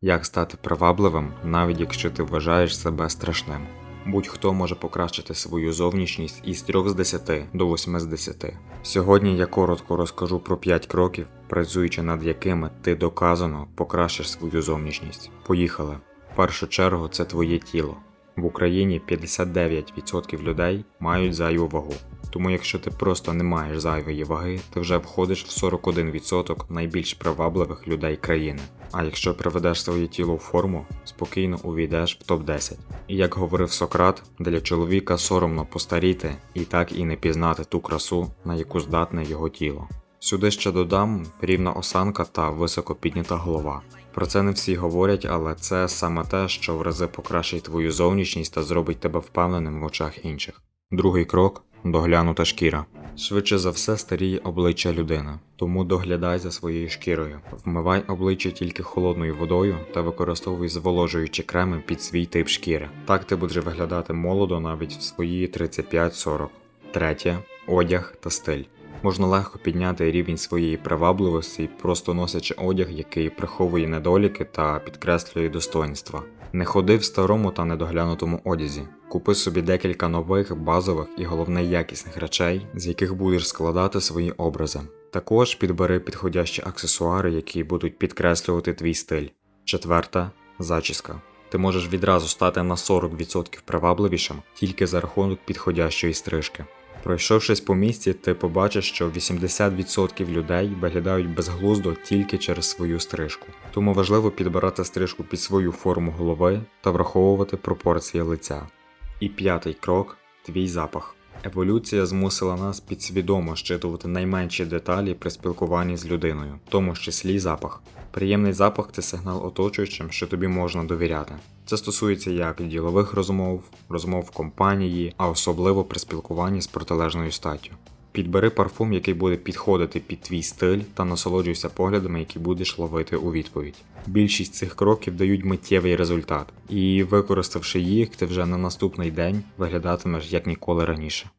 Як стати привабливим, навіть якщо ти вважаєш себе страшним. Будь-хто може покращити свою зовнішність із 3 з 10 до 8 з 10. Сьогодні я коротко розкажу про 5 кроків, працюючи над якими ти доказано покращиш свою зовнішність. Поїхали. В першу чергу це твоє тіло. В Україні 59% людей мають зайву вагу. Тому якщо ти просто не маєш зайвої ваги, ти вже входиш в 41% найбільш привабливих людей країни. А якщо приведеш своє тіло в форму, спокійно увійдеш в топ-10. І як говорив Сократ, для чоловіка соромно постаріти і так і не пізнати ту красу, на яку здатне його тіло. Сюди ще додам рівна осанка та високо піднята голова. Про це не всі говорять, але це саме те, що в рази покращить твою зовнішність та зробить тебе впевненим в очах інших. Другий крок доглянута шкіра. Швидше за все старіє обличчя людини, тому доглядай за своєю шкірою. Вмивай обличчя тільки холодною водою та використовуй зволожуючі креми під свій тип шкіри. Так ти будеш виглядати молодо навіть в свої 35-40. Третє одяг та стиль. Можна легко підняти рівень своєї привабливості, просто носячи одяг, який приховує недоліки та підкреслює достоинства. Не ходи в старому та недоглянутому одязі. Купи собі декілька нових, базових і головне якісних речей, з яких будеш складати свої образи. Також підбери підходящі аксесуари, які будуть підкреслювати твій стиль. Четверта зачіска. Ти можеш відразу стати на 40% привабливішим тільки за рахунок підходящої стрижки. Пройшовшись по місті, ти побачиш, що 80% людей виглядають безглуздо тільки через свою стрижку. Тому важливо підбирати стрижку під свою форму голови та враховувати пропорції лиця. І п'ятий крок твій запах. Еволюція змусила нас підсвідомо щитувати найменші деталі при спілкуванні з людиною, в тому ж числі запах. Приємний запах це сигнал оточуючим, що тобі можна довіряти. Це стосується як ділових розмов, розмов в компанії, а особливо при спілкуванні з протилежною статтю. Підбери парфум, який буде підходити під твій стиль, та насолоджуйся поглядами, які будеш ловити у відповідь. Більшість цих кроків дають миттєвий результат, і використавши їх, ти вже на наступний день виглядатимеш як ніколи раніше.